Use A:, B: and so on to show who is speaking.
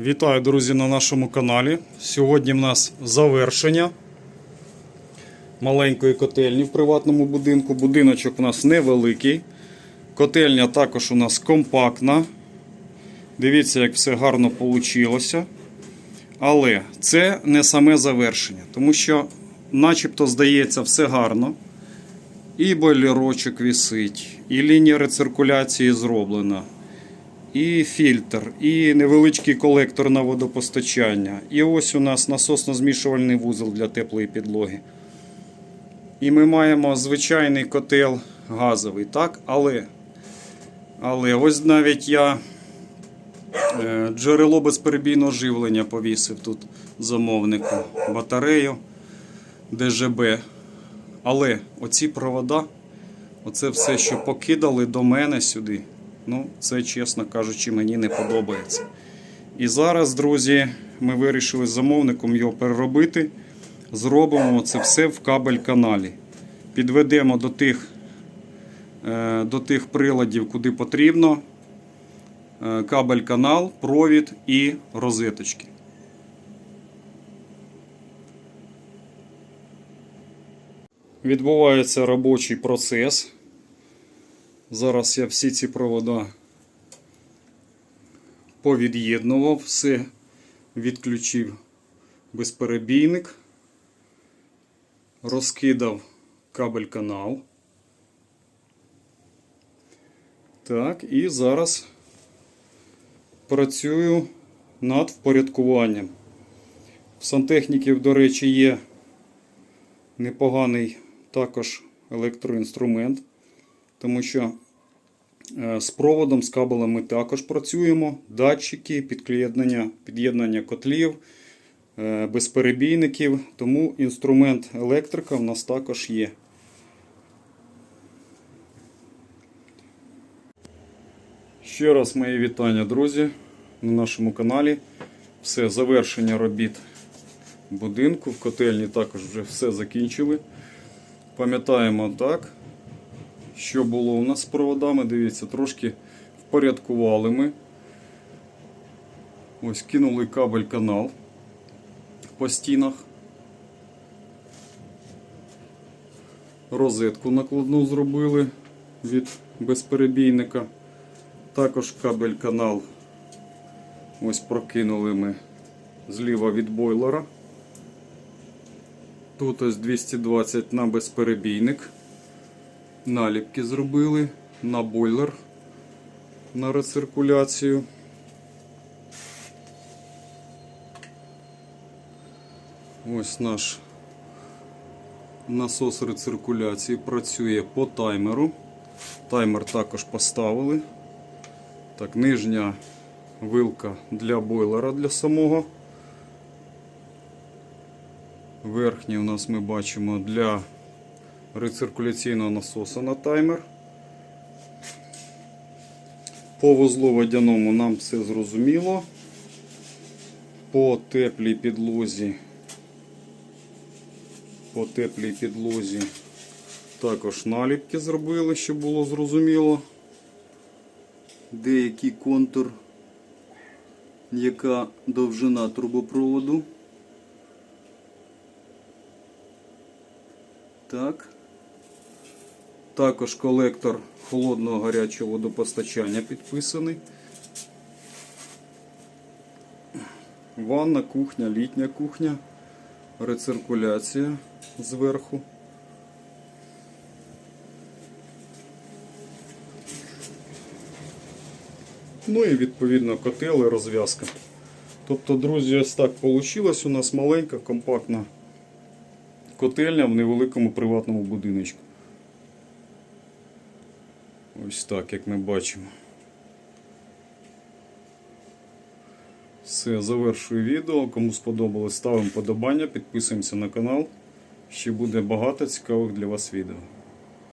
A: Вітаю, друзі, на нашому каналі. Сьогодні в нас завершення маленької котельні в приватному будинку. Будиночок у нас невеликий. Котельня також у нас компактна. Дивіться, як все гарно вийшло. Але це не саме завершення, тому що, начебто, здається, все гарно. І бойлерочок висить, і лінія рециркуляції зроблена, і фільтр, і невеличкий колектор на водопостачання. І ось у нас насосно-змішувальний вузол для теплої підлоги. І ми маємо звичайний котел газовий, так? Але, але ось навіть я е, джерело безперебійного живлення повісив тут замовнику, батарею ДЖБ. Але оці провода, оце все, що покидали до мене сюди, ну, це, чесно кажучи, мені не подобається. І зараз, друзі, ми вирішили з замовником його переробити. Зробимо це все в кабель-каналі. Підведемо до тих, е, до тих приладів, куди потрібно. е, Кабель-канал, провід і розеточки. Відбувається робочий процес. Зараз я всі ці провода повід'єднував, все відключив безперебійник, розкидав кабель канал. Так, і зараз працюю над впорядкуванням. В сантехніків, до речі, є непоганий також електроінструмент, тому що е, з проводом, з кабелем ми також працюємо. Датчики, під'єднання, котлів, е, безперебійників, тому інструмент електрика в нас також є. Ще раз мої вітання, друзі, на нашому каналі. Все, завершення робіт будинку. В котельні також вже все закінчили. Пам'ятаємо так, що було у нас з проводами. Дивіться, трошки впорядкували ми. Ось кинули кабель канал по стінах. Розетку накладну зробили від безперебійника. Також кабель канал ось прокинули ми зліва від бойлера. Тут ось 220 на безперебійник. Наліпки зробили на бойлер на рециркуляцію. Ось наш насос рециркуляції працює по таймеру. Таймер також поставили. Так, нижня вилка для бойлера для самого. Верхній у нас ми бачимо для рециркуляційного насоса на таймер. По вузлу водяному нам все зрозуміло. По теплій підлозі. По теплій підлозі також наліпки зробили, щоб було зрозуміло. Деякий контур, яка довжина трубопроводу. Так. Також колектор холодного гарячого водопостачання підписаний. Ванна, кухня, літня кухня, рециркуляція зверху. Ну і відповідно котел і розв'язка. Тобто, друзі, ось так вийшло. У нас маленька, компактна котельня в невеликому приватному будиночку. Ось так, як ми бачимо. Все, завершую відео. Кому сподобалось, ставимо подобання, підписуємося на канал. Ще буде багато цікавих для вас відео.